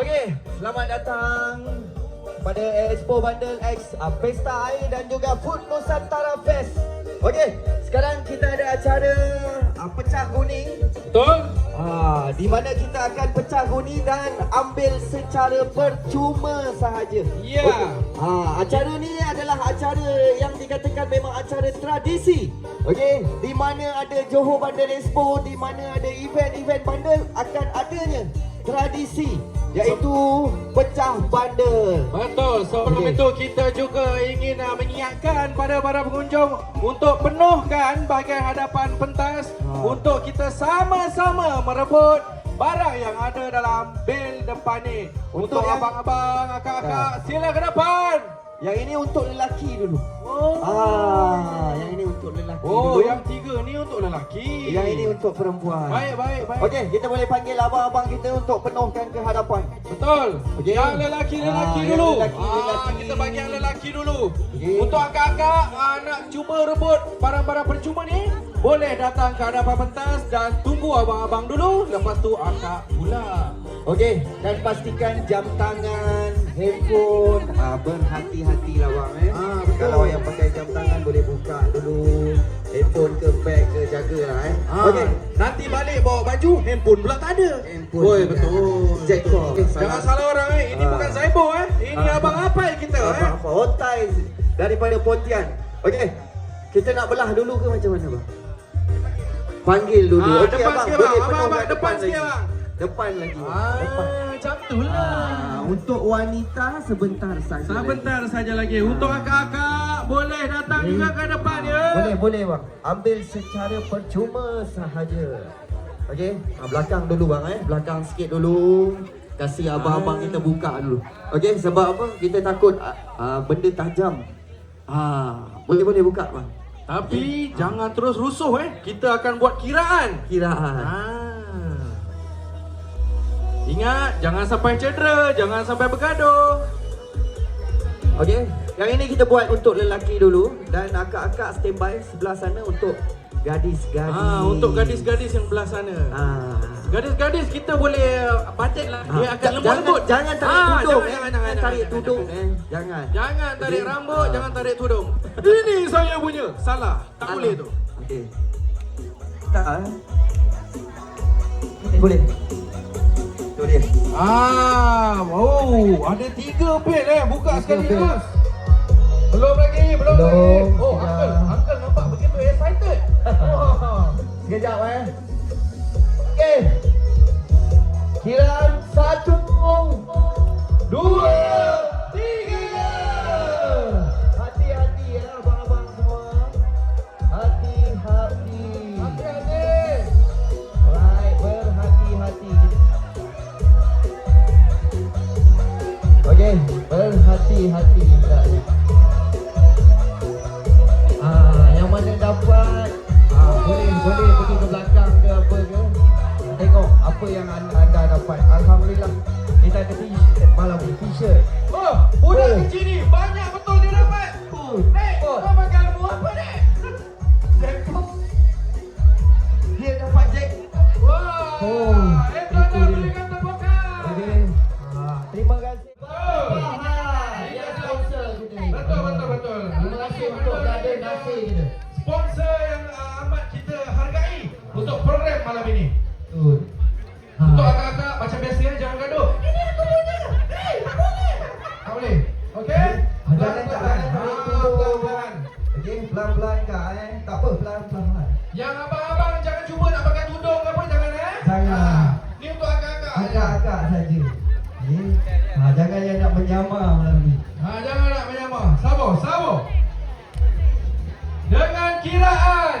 Okey, selamat datang pada Expo Bundle X uh, Pesta Air dan juga Food Nusantara Fest. Okey, sekarang kita ada acara uh, pecah kuning. Betul? Ah, di mana kita akan pecah kuning dan ambil secara percuma sahaja. Ya. Okey. Ah, acara ni adalah acara yang dikatakan memang acara tradisi. Okey, di mana ada Johor Bundle Expo, di mana ada event-event bundle akan adanya tradisi iaitu pecah bundle. Betul. Sebelum Okey. itu kita juga ingin uh, mengingatkan pada para pengunjung untuk penuhkan bahagian hadapan pentas Ha. untuk kita sama-sama merebut barang yang ada dalam bil depan ni. Untuk Untuk, yang- abang-abang, akak-akak, Ya. sila ke depan. Yang ini untuk lelaki dulu. Oh. Ah, yang ini untuk lelaki Oh, dulu. yang tiga ni untuk lelaki. yang ini untuk perempuan. Baik, baik, baik. Okey, kita boleh panggil abang-abang kita untuk penuhkan ke hadapan. Betul. Okey. Yang lelaki-lelaki Ah, yang dulu. lelaki, Ah, lelaki. kita bagi yang lelaki dulu. Okey. Untuk akak-akak ah, nak cuba rebut barang-barang percuma ni, boleh datang ke hadapan pentas dan tunggu abang-abang dulu. Lepas tu akak pula. Okey, dan pastikan jam tangan, handphone, ah, berhati-hatilah bang eh. Ah, betul. Kalau yang pakai jam tangan boleh buka dulu. Handphone ke bag ke jagalah eh. Ah, Okey. Nanti balik bawa baju, handphone pula tak ada. Handphone Oi, juga. betul. Jack betul. call. Jangan salah orang eh. Ini Ah. bukan Zaibo eh. Ini Ah. abang apa kita eh. Apa apa hotai daripada Pontian. Okey. Kita nak belah dulu ke macam mana bang? Panggil dulu. Ah, Okey depan abang, sikit, boleh bang. Abang, penuhkan abang, depan sikit, bang. Depan lagi. Ah, Depan. macam tu lah. Ah, untuk wanita sebentar saja. Sebentar saja lagi. Untuk akak-akak boleh datang juga ke depan ya. Boleh, boleh bang. Ambil secara percuma sahaja. Okey, ah, belakang dulu bang eh. Belakang sikit dulu. Kasih abang-abang kita buka dulu. Okey, sebab apa? Kita takut ah, ah, benda tajam. Ah, boleh boleh buka bang. Tapi jangan terus rusuh eh. Kita akan buat kiraan. Kiraan. Ah. Ingat, jangan sampai cedera, jangan sampai bergaduh. Okey, yang ini kita buat untuk lelaki dulu dan akak-akak standby sebelah sana untuk gadis-gadis. Ah, untuk gadis-gadis yang belah sana. Ah. Gadis-gadis kita boleh uh, bajet lah. Dia Ah, akan ja- lembut-lembut. Jangan, jangan tarik Ah, tudung jangan, eh. jangan, jangan, tarik jangan, tudung jangan. eh. Jangan. Jangan tarik rambut, Ah. jangan tarik tudung. Ini saya punya. Salah. Tak Alah. boleh tu. Okey. Tak. Eh, boleh. Dia. Ah, oh, ada tiga pen eh. Buka Tiga sekali pen. terus. Belum lagi, belum, Belum. lagi. Oh, Ya. uncle, uncle nampak begitu excited. Oh. Sekejap eh. Okey, berhati-hati hendaknya. Ah, yang mana dapat ah, boleh boleh pergi ke belakang ke apa ke. Tengok apa yang anda, anda dapat. Alhamdulillah. Kita ada t-shirt malam ni t-shirt. Oh, budak Oh. kecil ni banyak betul dia dapat. Oh, Nek, oh. kau pakai lembu apa, Nek? Dia dapat jack. Wah. Oh, Eh, tuan-tuan itu dia. berikan tepukan. Okey. Ah, terima kasih. Malam ini. Betul. Untuk Ha. akak-akak macam biasa ya, jangan gaduh. Ini aku punya. Hei, tak boleh. Tak boleh. Okey? Ah, Jangan tak jangan tarik Ah, tudung. pelan-pelan. Okey, pelan-pelan kak eh. Tak apa, pelan-pelan. Yang abang-abang jangan cuba nak pakai tudung apa jangan eh. Jangan. Ah, Ni untuk akak-akak. Agak-agak saja. Okey. Ha, jangan yang nak menyamar malam ni. Ha, jangan nak menyamar. Sabar, sabar. Dengan kiraan.